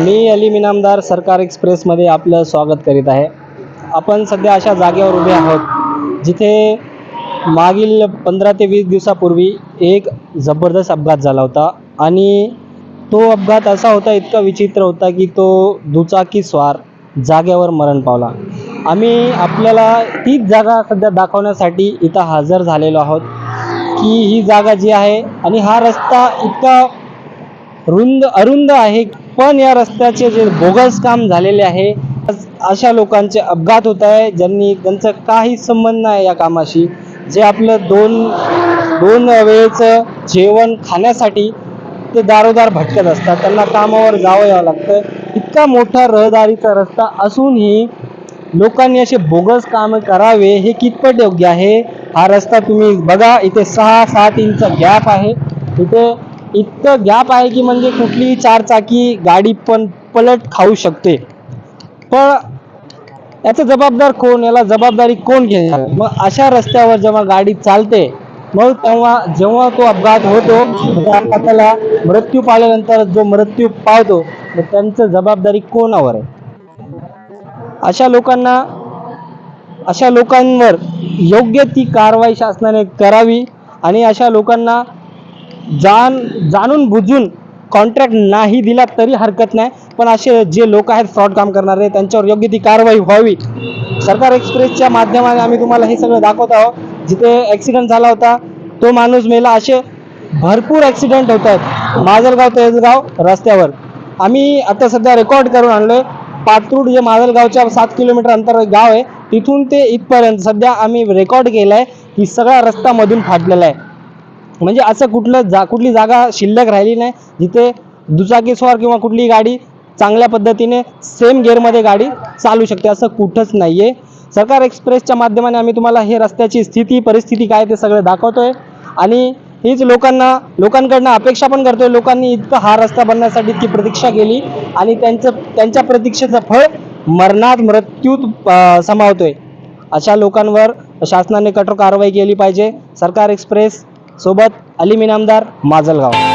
मी अली मिनामदार सरकार एक्सप्रेसमध्ये आपलं स्वागत करीत आहे. आपण सध्या अशा जागेवर उभे आहोत जिथे मागील पंधरा ते वीस दिवसापूर्वी एक जबरदस्त अपघात झाला होता आणि तो अपघात असा होता इतका विचित्र होता की तो दुचाकी स्वार जागेवर मरण पावला. आम्ही आपल्याला तीच जागा सध्या दाखवण्यासाठी इथं हजर झालेलो आहोत की ही जागा जी आहे आणि हा रस्ता इतका रुंद अरुंद आहे पण या रस्त्याचे जे बोगस काम झालेले आहे अशा लोकांचे अपघात होत आहे ज्यांनी त्यांचा काही संबंध नाही या कामाशी. जे आपलं दोन दोन वेळेचं जेवण खाण्यासाठी ते दारोदार भटकत असतात. त्यांना कामावर जावं यावं लागतं. इतका मोठा रहदारीचा रस्ता असूनही लोकांनी असे बोगस काम करावे हे कितपत योग्य आहे? हा रस्ता तुम्ही बघा. इथे सहा सात इंच गॅप आहे. इथे इतकं गॅप आहे की म्हणजे कुठलीही चारचाकी गाडी पण पलट खाऊ शकते. पण याचा जबाबदार कोण? याला जबाबदारी कोण घेणार? मग अशा रस्त्यावर जेव्हा गाडी चालते मग तेव्हा जेव्हा तो अपघात होतो त्या अपघाताला मृत्यू पावल्यानंतर जो मृत्यू पावतो मग त्यांचं जबाबदारी कोणावर आहे? अशा लोकांना अशा लोकांवर योग्य ती कारवाई शासनाने करावी आणि अशा लोकांना जाण जाणून बुजून कॉन्ट्रॅक्ट नाही दिला तरी हरकत नाही. पण असे जे लोक आहेत फ्रॉड काम करणारे त्यांच्यावर योग्य ती कारवाई व्हावी. सरकार एक्सप्रेसच्या माध्यमाने आम्ही तुम्हाला हे सगळं दाखवत आहोत. जिथे ॲक्सिडेंट झाला होता तो माणूस मेला. असे भरपूर ॲक्सिडेंट होत आहेत माजलगाव तेजगाव रस्त्यावर. आम्ही आता सध्या रेकॉर्ड करून आणलो आहे पात्रूड जे माजलगावच्या सात किलोमीटर अंतर गाव आहे. तिथून ते इथपर्यंत सध्या आम्ही रेकॉर्ड केलं आहे की सगळा रस्ता मधून फाटलेला आहे. म्हणजे असं कुठलं जा कुठली जागा शिल्लक राहिली नाही जिथे दुचाकीस्वार किंवा कुठली गाडी चांगल्या पद्धतीने सेम गेअरमध्ये गाडी चालू शकते असं कुठंच नाही आहे सरकार एक्सप्रेसच्या माध्यमाने आम्ही तुम्हाला हे रस्त्याची स्थिती परिस्थिती काय ते सगळं दाखवतोय. आणि हीच लोकांना लोकांकडनं अपेक्षा पण करतोय. लोकांनी इतकं हा रस्ता बनण्यासाठी इतकी प्रतीक्षा केली आणि त्यांचं त्यांच्या प्रतीक्षेचं फळ मरणात मृत्यूत समावतो समावतोय. अशा लोकांवर शासनाने कठोर कारवाई केली पाहिजे. सरकार एक्सप्रेस सोबत अली मिनामदार माजलगाव.